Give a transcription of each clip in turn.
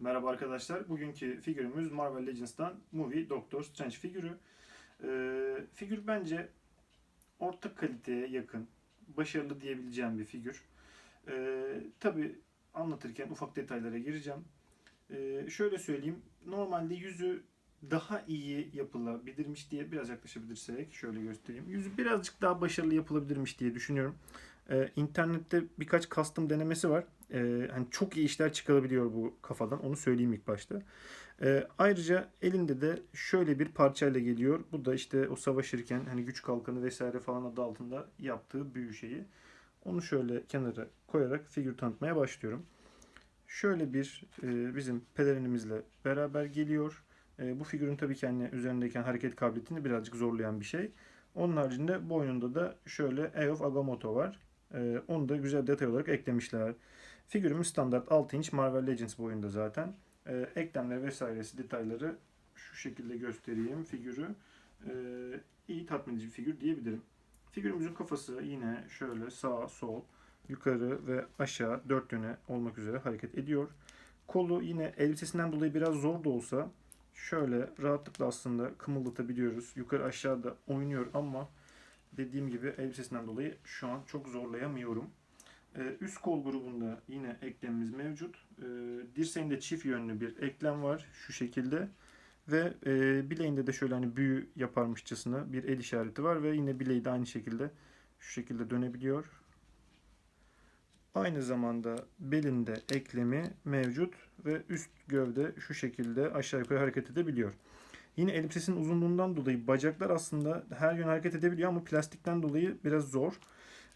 Merhaba arkadaşlar. Bugünkü figürümüz Marvel Legends'tan Movie Doctor Strange figürü. Ee, figür bence orta kaliteye yakın, başarılı diyebileceğim bir figür. Ee, Tabi anlatırken ufak detaylara gireceğim. Ee, şöyle söyleyeyim, normalde yüzü daha iyi yapılabilirmiş diye biraz yaklaşabilirsek şöyle göstereyim. Yüzü birazcık daha başarılı yapılabilirmiş diye düşünüyorum. Ee, internette birkaç custom denemesi var. Ee, hani çok iyi işler çıkarabiliyor bu kafadan. Onu söyleyeyim ilk başta. Ee, ayrıca elinde de şöyle bir parçayla geliyor. Bu da işte o savaşırken hani güç kalkanı vesaire falan adı altında yaptığı büyü şeyi. Onu şöyle kenara koyarak figür tanıtmaya başlıyorum. Şöyle bir e, bizim pelerinimizle beraber geliyor. E, bu figürün tabii ki hani üzerindeyken hareket kabiliyetini birazcık zorlayan bir şey. Onun haricinde boynunda da şöyle Eye of Agamotto var. E, onu da güzel detay olarak eklemişler. Figürümüz standart 6 inç Marvel Legends boyunda zaten. E, eklemler vesairesi detayları şu şekilde göstereyim figürü. E, iyi tatmin edici bir figür diyebilirim. Figürümüzün kafası yine şöyle sağ sol yukarı ve aşağı dört yöne olmak üzere hareket ediyor. Kolu yine elbisesinden dolayı biraz zor da olsa şöyle rahatlıkla aslında kımıldatabiliyoruz. Yukarı aşağıda oynuyor ama dediğim gibi elbisesinden dolayı şu an çok zorlayamıyorum. Ee, üst kol grubunda yine eklemimiz mevcut. Ee, dirseğinde çift yönlü bir eklem var şu şekilde. Ve e, bileğinde de şöyle hani büyü yaparmışçasına bir el işareti var ve yine bileği de aynı şekilde şu şekilde dönebiliyor. Aynı zamanda belinde eklemi mevcut ve üst gövde şu şekilde aşağı yukarı hareket edebiliyor. Yine elbisesinin uzunluğundan dolayı bacaklar aslında her yön hareket edebiliyor ama plastikten dolayı biraz zor.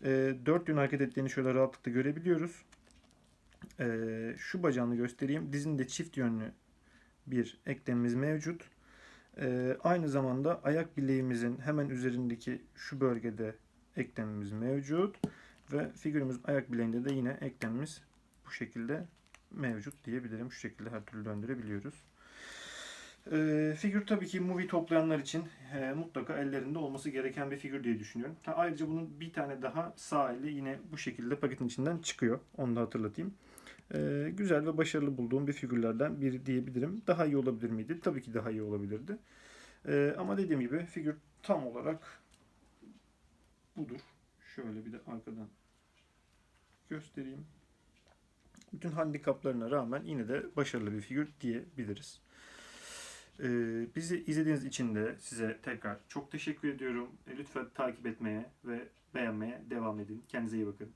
E, dört yön hareket ettiğini şöyle rahatlıkla görebiliyoruz. E, şu bacağını göstereyim. Dizinde çift yönlü bir eklemimiz mevcut. E, aynı zamanda ayak bileğimizin hemen üzerindeki şu bölgede eklemimiz mevcut. Ve figürümüzün ayak bileğinde de yine eklemimiz bu şekilde mevcut diyebilirim. Şu şekilde her türlü döndürebiliyoruz. Ee, figür tabii ki movie toplayanlar için e, mutlaka ellerinde olması gereken bir figür diye düşünüyorum. Ha, ayrıca bunun bir tane daha sağ eli yine bu şekilde paketin içinden çıkıyor. Onu da hatırlatayım. Ee, güzel ve başarılı bulduğum bir figürlerden biri diyebilirim. Daha iyi olabilir miydi? Tabii ki daha iyi olabilirdi. Ee, ama dediğim gibi figür tam olarak budur. Şöyle bir de arkadan göstereyim. Bütün handikaplarına rağmen yine de başarılı bir figür diyebiliriz. Ee, bizi izlediğiniz için de size tekrar çok teşekkür ediyorum. Lütfen takip etmeye ve beğenmeye devam edin. Kendinize iyi bakın.